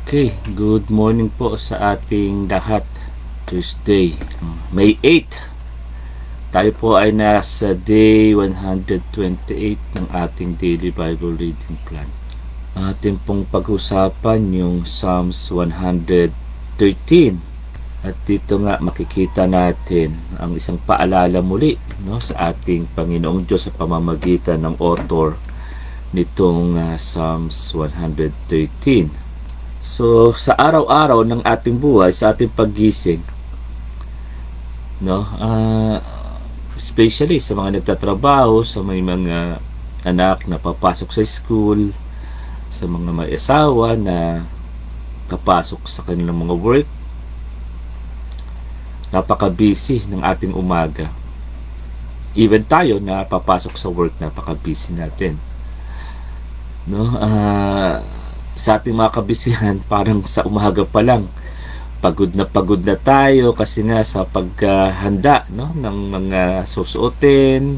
Okay, good morning po sa ating lahat. Tuesday, May 8. Tayo po ay nasa day 128 ng ating daily Bible reading plan. Ating pong pag-usapan yung Psalms 113. At dito nga makikita natin ang isang paalala muli no, sa ating Panginoong Diyos sa pamamagitan ng author nitong ah, Psalms 113. So, sa araw-araw ng ating buhay, sa ating paggising, no, ah, especially sa mga nagtatrabaho, sa may mga anak na papasok sa school, sa mga may asawa na kapasok sa kanilang mga work, napaka-busy ng ating umaga. Even tayo na papasok sa work, napaka-busy natin. No? Ah, sa ating mga kabisihan, parang sa umaga pa lang, pagod na pagod na tayo kasi nga sa paghanda no, ng mga susuotin,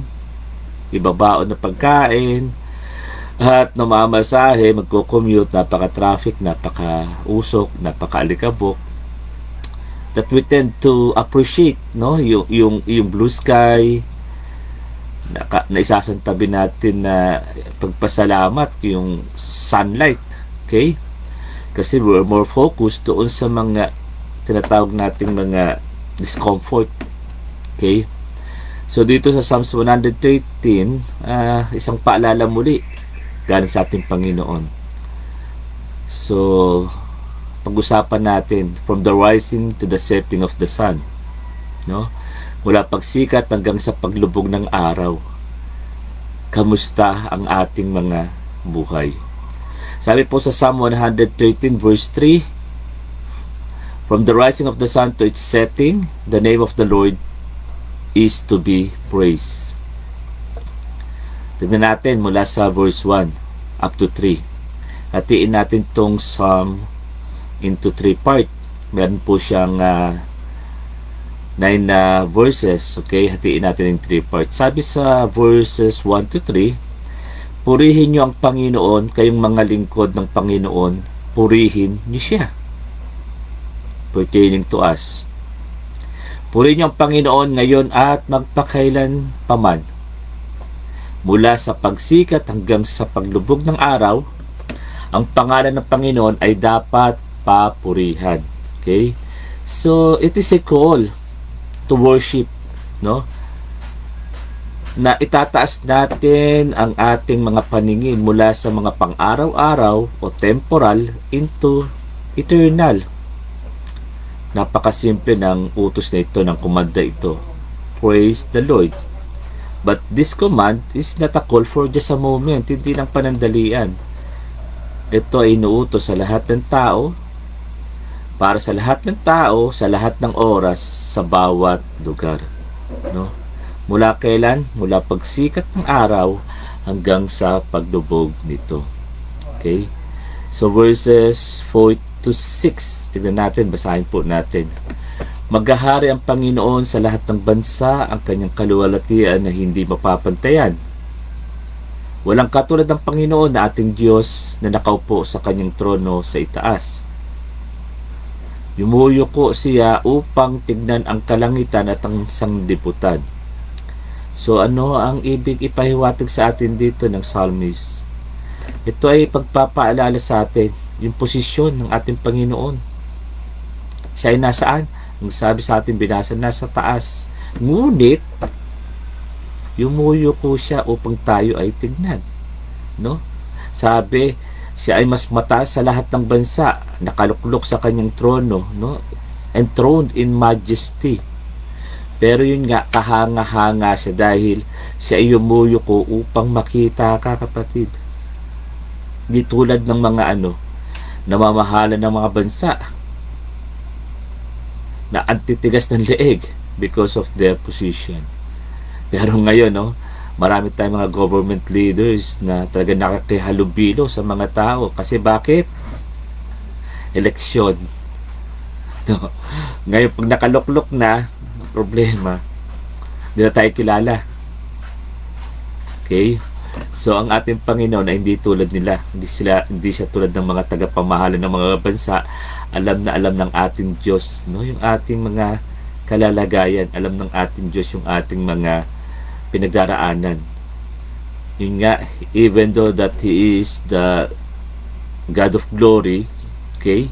ibabaon na pagkain, at namamasahe, magko-commute, napaka-traffic, napaka-usok, napaka-alikabok, that we tend to appreciate no yung yung, yung blue sky na, na isasantabi natin na pagpasalamat yung sunlight okay? Kasi we're more focused doon sa mga tinatawag nating mga discomfort. Okay? So dito sa Psalms 113 ah, isang paalala muli galing sa ating Panginoon. So pag-usapan natin from the rising to the setting of the sun no? Mula pagsikat hanggang sa paglubog ng araw kamusta ang ating mga buhay sabi po sa Psalm 113 verse 3 from the rising of the sun to its setting the name of the Lord is to be praised tignan natin mula sa verse 1 up to 3 hatiin natin tong Psalm into three part. Meron po siyang uh, nine na verses. Okay, hatiin natin in three parts. Sabi sa verses 1 to 3, Purihin niyo ang Panginoon, kayong mga lingkod ng Panginoon, purihin niyo siya. Pertaining to us. Purihin niyo ang Panginoon ngayon at magpakailan paman. Mula sa pagsikat hanggang sa paglubog ng araw, ang pangalan ng Panginoon ay dapat papurihan. Okay? So, it is a call to worship, no? Na itataas natin ang ating mga paningin mula sa mga pang-araw-araw o temporal into eternal. Napakasimple ng utos na ito, ng kumanda ito. Praise the Lord. But this command is not a call for just a moment, hindi lang panandalian. Ito ay inuutos sa lahat ng tao para sa lahat ng tao sa lahat ng oras sa bawat lugar no mula kailan mula pagsikat ng araw hanggang sa paglubog nito okay so verses 4 to 6 tignan natin basahin po natin Maghahari ang Panginoon sa lahat ng bansa ang kanyang kaluwalhatian na hindi mapapantayan. Walang katulad ng Panginoon na ating Diyos na nakaupo sa kanyang trono sa itaas. Yumuyuko siya upang tignan ang kalangitan at ang sanglibutan. So ano ang ibig ipahiwatig sa atin dito ng psalmist? Ito ay pagpapaalala sa atin yung posisyon ng ating Panginoon. Siya ay nasaan? Ang sabi sa atin binasa nasa taas. Ngunit yumuyuko siya upang tayo ay tignan. No? Sabi, siya ay mas mataas sa lahat ng bansa, nakaluklok sa kanyang trono, no? enthroned in majesty. Pero yun nga, kahanga-hanga siya dahil siya ay yumuyuko upang makita ka kapatid. Di tulad ng mga ano, namamahala ng mga bansa na antitigas ng leeg because of their position. Pero ngayon, no, marami tayong mga government leaders na talaga nakakihalubilo sa mga tao. Kasi bakit? Eleksyon. No. Ngayon, pag nakaluklok na, problema, hindi na tayo kilala. Okay? So ang ating Panginoon ay hindi tulad nila. Hindi sila hindi siya tulad ng mga tagapamahala ng mga bansa. Alam na alam ng ating Diyos, no? Yung ating mga kalalagayan, alam ng ating Diyos yung ating mga pinagdaraanan. Yun nga, even though that He is the God of glory, okay?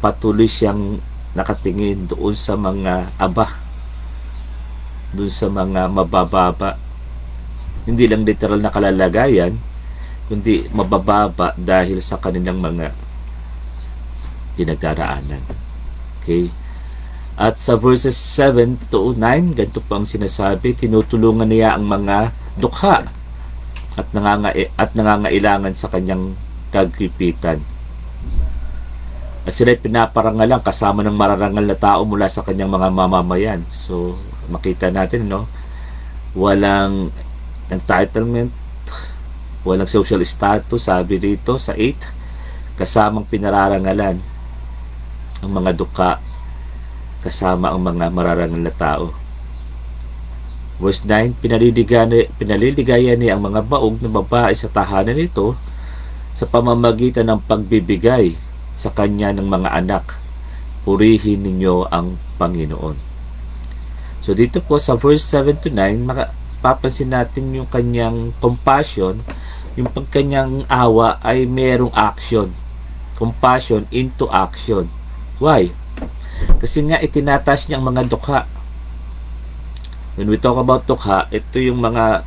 Patuloy siyang nakatingin doon sa mga aba, doon sa mga mabababa, hindi lang literal na kalalagayan, kundi mabababa dahil sa kanilang mga pinagdaraanan. Okay? At sa verses 7 to 9, ganito po ang sinasabi, tinutulungan niya ang mga dukha at nanganga at nangangailangan sa kanyang kagipitan. At sila'y pinaparangalan kasama ng mararangal na tao mula sa kanyang mga mamamayan. So, makita natin, no? Walang entitlement, walang social status, sabi dito sa 8, kasamang pinararangalan ang mga duka, kasama ang mga mararangal na tao. Verse 9, pinaliligayan, pinaliligayan niya ang mga baog na babae sa tahanan nito sa pamamagitan ng pagbibigay sa kanya ng mga anak. Purihin ninyo ang Panginoon. So dito po sa verse 7 to 9, mapapansin natin yung kanyang compassion, yung pagkanyang awa ay merong action. Compassion into action. Why? Kasi nga itinatas niya ang mga dukha. When we talk about dukha, ito yung mga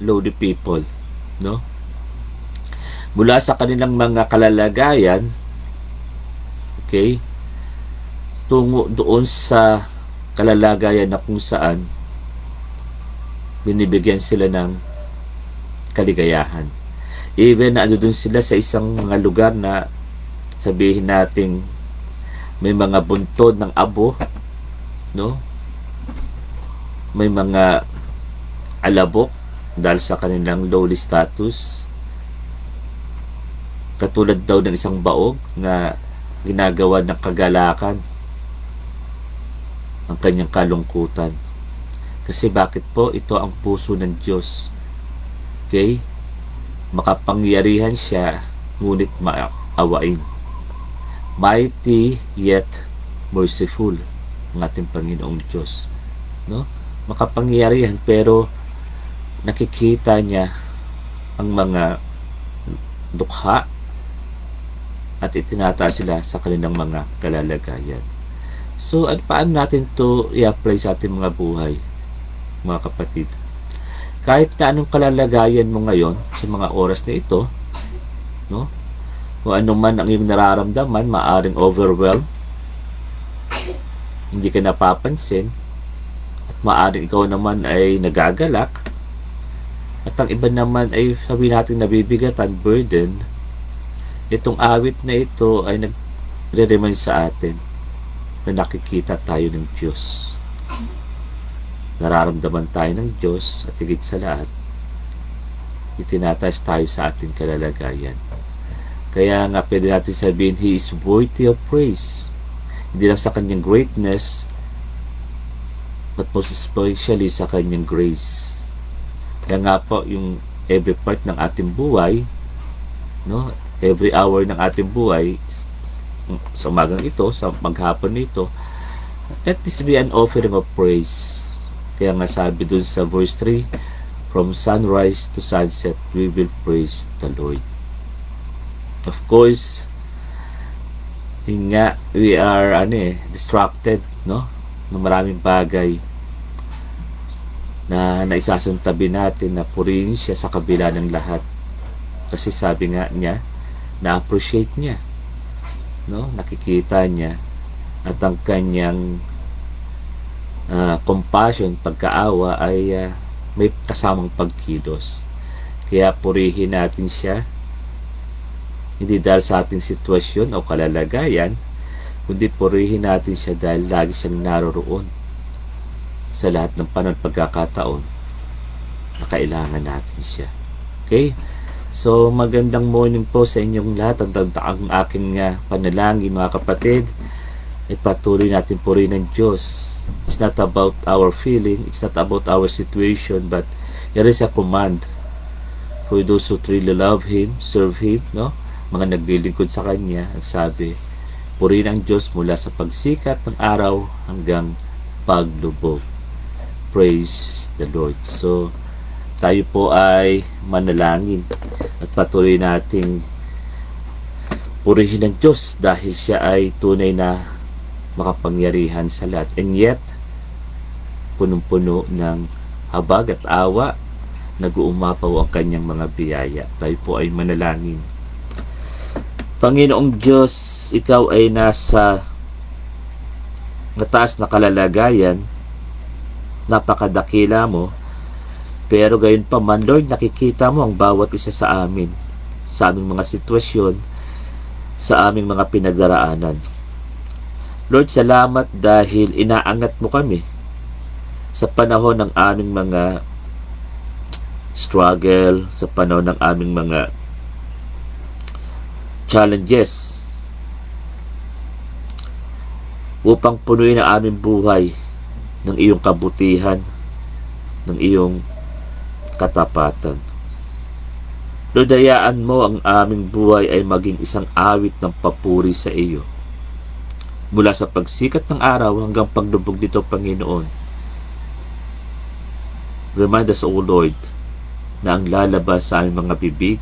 lowly people, no? Mula sa kanilang mga kalalagayan, okay, tungo doon sa kalalagayan na kung saan binibigyan sila ng kaligayahan. Even na ano doon sila sa isang mga lugar na sabihin nating may mga buntod ng abo, no? May mga alabok dahil sa kanilang lowly status. Katulad daw ng isang baog na ginagawa ng kagalakan ang kanyang kalungkutan. Kasi bakit po ito ang puso ng Diyos? Okay? Makapangyarihan siya, ngunit maawain mighty yet merciful ang ating Panginoong Diyos. No? Makapangyarihan pero nakikita niya ang mga dukha at itinata sila sa kanilang mga kalalagayan. So, at paano natin to i-apply sa ating mga buhay, mga kapatid? Kahit na anong kalalagayan mo ngayon sa mga oras na ito, no? kung ano man ang iyong nararamdaman, maaring overwhelm, hindi ka napapansin, at maaring ikaw naman ay nagagalak, at ang iba naman ay sabi natin nabibigatan, burden, itong awit na ito ay nagre-remind sa atin na nakikita tayo ng Diyos. Nararamdaman tayo ng Diyos at higit sa lahat, itinataas tayo sa ating kalalagayan. Kaya nga pwede natin sabihin, He is worthy of praise. Hindi lang sa kanyang greatness, but most especially sa kanyang grace. Kaya nga po, yung every part ng ating buhay, no, every hour ng ating buhay, sa umagang ito, sa maghapon nito, let this be an offering of praise. Kaya nga sabi dun sa verse 3, From sunrise to sunset, we will praise the Lord. Of course, yun nga, we are ano eh, distracted, no? ng maraming bagay na naisasantabi natin na purihin siya sa kabila ng lahat. Kasi sabi nga niya, na-appreciate niya. No? Nakikita niya at ang kanyang uh, compassion, pagkaawa ay uh, may kasamang pagkilos. Kaya purihin natin siya hindi dahil sa ating sitwasyon o kalalagayan, kundi purihin natin siya dahil lagi siyang naroroon sa lahat ng panahon pagkakataon na kailangan natin siya. Okay? So, magandang morning po sa inyong lahat. Ang, ang aking uh, panalangin, mga kapatid, ay patuloy natin purihin ng Diyos. It's not about our feeling, it's not about our situation, but Here is a command for those who truly love Him, serve Him, no? Mga naglilingkod sa Kanya, at sabi, Purihin ang Diyos mula sa pagsikat ng araw hanggang paglubog. Praise the Lord. So, tayo po ay manalangin at patuloy nating purihin ang Diyos dahil siya ay tunay na makapangyarihan sa lahat. And yet, punong-puno ng habag at awa, nag-uumapaw ang kanyang mga biyaya. Tayo po ay manalangin. Panginoong Diyos, ikaw ay nasa mataas na kalalagayan, napakadakila mo, pero gayon pa man, Lord, nakikita mo ang bawat isa sa amin, sa aming mga sitwasyon, sa aming mga pinagdaraanan. Lord, salamat dahil inaangat mo kami sa panahon ng aming mga struggle, sa panahon ng aming mga challenges upang punuin ang aming buhay ng iyong kabutihan, ng iyong katapatan. Lord, mo ang aming buhay ay maging isang awit ng papuri sa iyo. Mula sa pagsikat ng araw hanggang paglubog dito, Panginoon. Remind us, O Lord, na ang lalabas sa aming mga bibig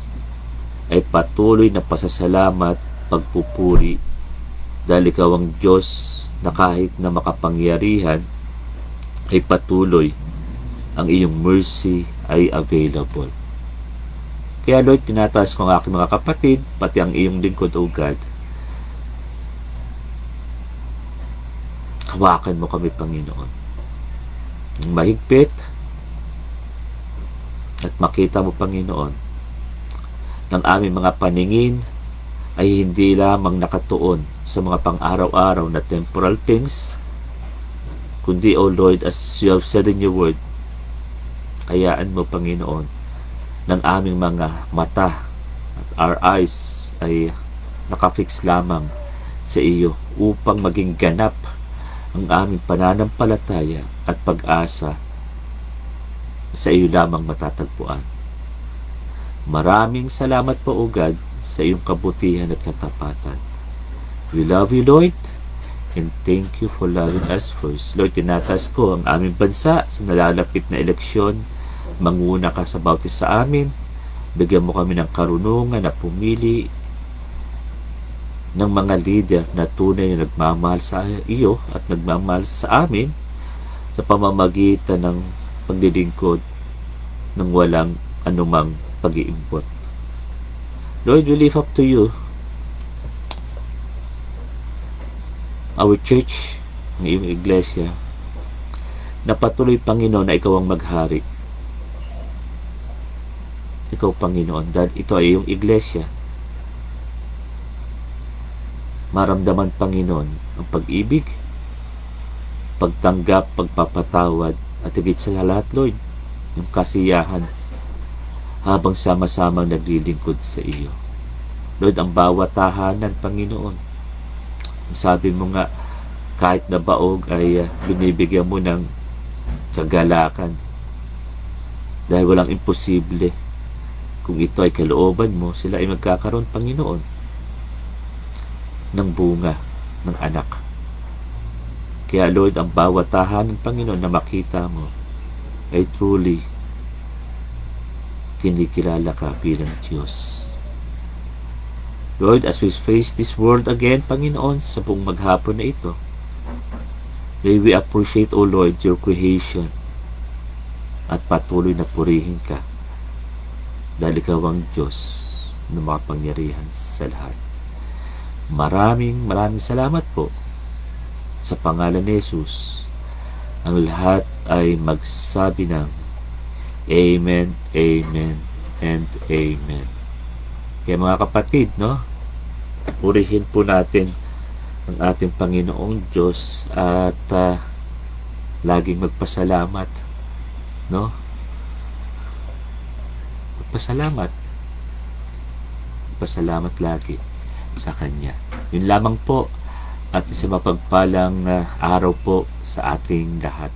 ay patuloy na pasasalamat, pagpupuri, dahil ikaw ang Diyos na kahit na makapangyarihan, ay patuloy ang iyong mercy ay available. Kaya Lord, tinataas ko ang aking mga kapatid, pati ang iyong lingkod, O God. Hawakan mo kami, Panginoon. Ng mahigpit, at makita mo, Panginoon, ng aming mga paningin ay hindi lamang nakatuon sa mga pang-araw-araw na temporal things, kundi, O Lord, as you have said in your word, hayaan mo, Panginoon, ng aming mga mata at our eyes ay nakafix lamang sa iyo upang maging ganap ang aming pananampalataya at pag-asa sa iyo lamang matatagpuan. Maraming salamat po, O God, sa iyong kabutihan at katapatan. We love you, Lord, and thank you for loving us first. Lord, tinatas ko ang aming bansa sa nalalapit na eleksyon. Manguna ka sa bautis sa amin. Bigyan mo kami ng karunungan na pumili ng mga leader na tunay na nagmamahal sa iyo at nagmamahal sa amin sa pamamagitan ng paglilingkod ng walang anumang pag-iimbot. Lord, we lift up to you our church, ang iyong iglesia, na patuloy, Panginoon, na ikaw ang maghari. Ikaw, Panginoon, dahil ito ay iyong iglesia. Maramdaman, Panginoon, ang pag-ibig, pagtanggap, pagpapatawad, at higit sa lahat, Lord, yung kasiyahan habang sama-samang naglilingkod sa iyo. Lord, ang bawat tahanan, Panginoon, sabi mo nga, kahit na baog ay uh, binibigyan mo ng kagalakan. Dahil walang imposible. Kung ito ay kalooban mo, sila ay magkakaroon, Panginoon, ng bunga ng anak. Kaya Lord, ang bawat tahanan, Panginoon, na makita mo ay truly kinikilala ka bilang Diyos. Lord, as we face this world again, Panginoon, sa buong maghapon na ito, may we appreciate, O Lord, your creation at patuloy na purihin ka dahil ikaw ang Diyos na makapangyarihan sa lahat. Maraming maraming salamat po sa pangalan ni Jesus. Ang lahat ay magsabi ng Amen, Amen, and Amen. Kaya mga kapatid, no? Purihin po natin ang ating Panginoong Diyos at uh, laging magpasalamat, no? Magpasalamat. Magpasalamat lagi sa Kanya. Yun lamang po at isa mapagpalang uh, araw po sa ating lahat.